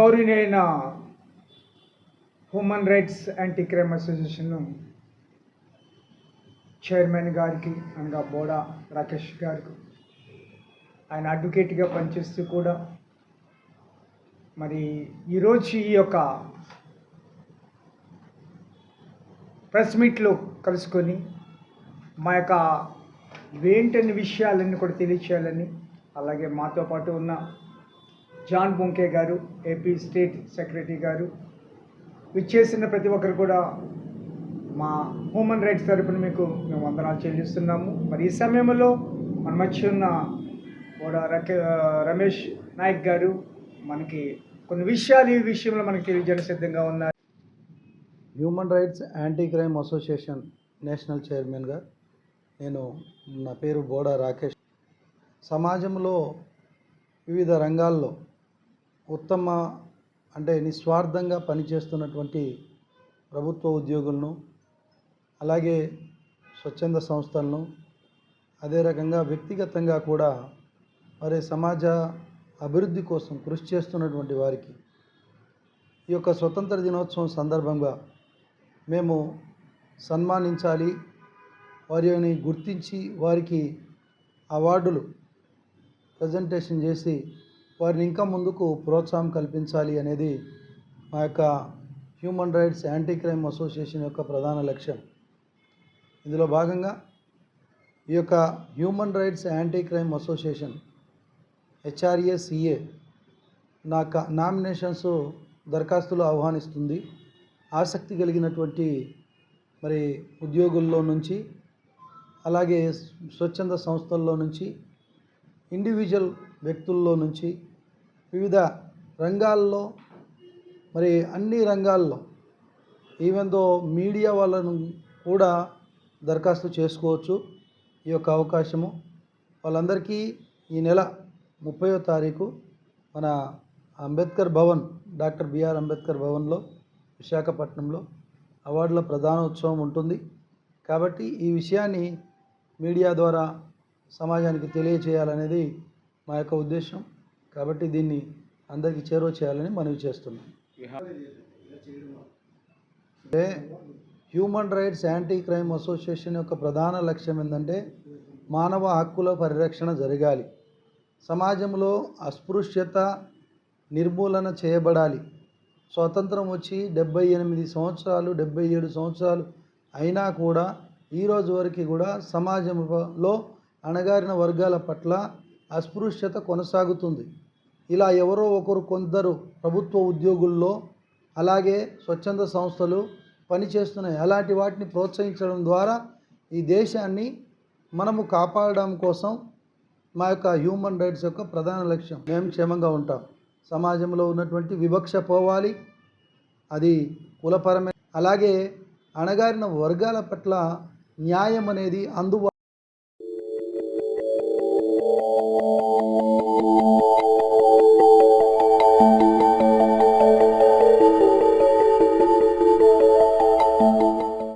గౌరీనైన human rights anti crime association chairman గారికి అనగా బోడా రాకేష్ గారికి ఆయన అడ్వకేట్గా పనిచేస్తూ కూడా మరి ఈరోజు ఈ యొక్క ప్రెస్ మీట్లో కలుసుకొని మా యొక్క వేంటని విషయాలన్నీ కూడా తెలియచేయాలని అలాగే మాతో పాటు ఉన్న జాన్ బొంకే గారు ఏపీ స్టేట్ సెక్రటరీ గారు. విచ్చేసిన ప్రతి ఒక్కరు కూడా మా హ్యూమన్ రైట్స్ తరపున మీకు మేము వందనాలు చెల్లిస్తున్నాము. మరి ఈ సమయంలో మన మధ్య ఉన్న కూడా రకే రమేష్ నాయక్ గారు మనకి కొన్ని విషయాలు ఈ విషయంలో మనకి తెలియజేయడం సిద్ధంగా ఉన్నారు. Human rights anti crime association national చైర్మన్గా నేను నా పేరు బోడా రాకేష్. సమాజంలో వివిధ రంగాల్లో ఉత్తమ అంటే నిస్వార్థంగా పనిచేస్తున్నటువంటి ప్రభుత్వ ఉద్యోగులను అలాగే స్వచ్ఛంద సంస్థలను అదే రకంగా వ్యక్తిగతంగా కూడా మరి సమాజ అభివృద్ధి కోసం కృషి చేస్తున్నటువంటి వారికి ఈ యొక్క స్వతంత్ర దినోత్సవం సందర్భంగా మేము సన్మానించాలి వారిని గుర్తించి వారికి అవార్డులు ప్రజెంటేషన్ చేసి వారిని ఇంకా ముందుకు ప్రోత్సాహం కల్పించాలి అనేది మా యొక్క human rights anti crime association యొక్క ప్రధాన లక్ష్యం. ఇందులో భాగంగా ఈ యొక్క human rights anti crime association HRACA నా క నామినేషన్స్ దరఖాస్తులు ఆహ్వానిస్తుంది. ఆసక్తి కలిగినటువంటి మరి ఉద్యోగుల్లో నుంచి అలాగే స్వచ్ఛంద సంస్థల్లో నుంచి ఇండివిజువల్ వ్యక్తుల్లో నుంచి వివిధ రంగాల్లో మరి అన్ని రంగాల్లో ఈవెన్ దో మీడియా వాళ్ళను కూడా దరఖాస్తు చేసుకోవచ్చు ఈ యొక్క అవకాశము. వాళ్ళందరికీ ఈ నెల ముప్పయో తారీఖు మన అంబేద్కర్ భవన్ డాక్టర్ బిఆర్ అంబేద్కర్ భవన్లో విశాఖపట్నంలో అవార్డుల ప్రధానోత్సవం ఉంటుంది. కాబట్టి ఈ విషయాన్ని మీడియా ద్వారా సమాజానికి తెలియచేయాలనేది మా యొక్క ఉద్దేశం. కాబట్టి దీన్ని అందరికీ చేరువ చేయాలని మనవి చేస్తున్నాం. అంటే human rights anti crime association యొక్క ప్రధాన లక్ష్యం ఏంటంటే మానవ హక్కుల పరిరక్షణ జరగాలి. సమాజంలో అస్పృశ్యత నిర్మూలన చేయబడాలి. స్వాతంత్రం వచ్చి డెబ్బై ఎనిమిది సంవత్సరాలు డెబ్బై ఏడు సంవత్సరాలు అయినా కూడా ఈ రోజు వరకు కూడా సమాజంలో అణగారిన వర్గాల పట్ల అస్పృశ్యత కొనసాగుతుంది. ఇలా ఎవరో ఒకరు కొందరు ప్రభుత్వ ఉద్యోగుల్లో అలాగే స్వచ్ఛంద సంస్థలు పనిచేస్తున్నాయి. అలాంటి వాటిని ప్రోత్సహించడం ద్వారా ఈ దేశాన్ని మనము కాపాడడం కోసం మా యొక్క హ్యూమన్ రైట్స్ యొక్క ప్రధాన లక్ష్యం. మేము క్షేమంగా ఉంటాం. సమాజంలో ఉన్నటువంటి వివక్ష పోవాలి. అది కులపరమైన అలాగే అణగారిన వర్గాల పట్ల న్యాయం అనేది అందుబాటు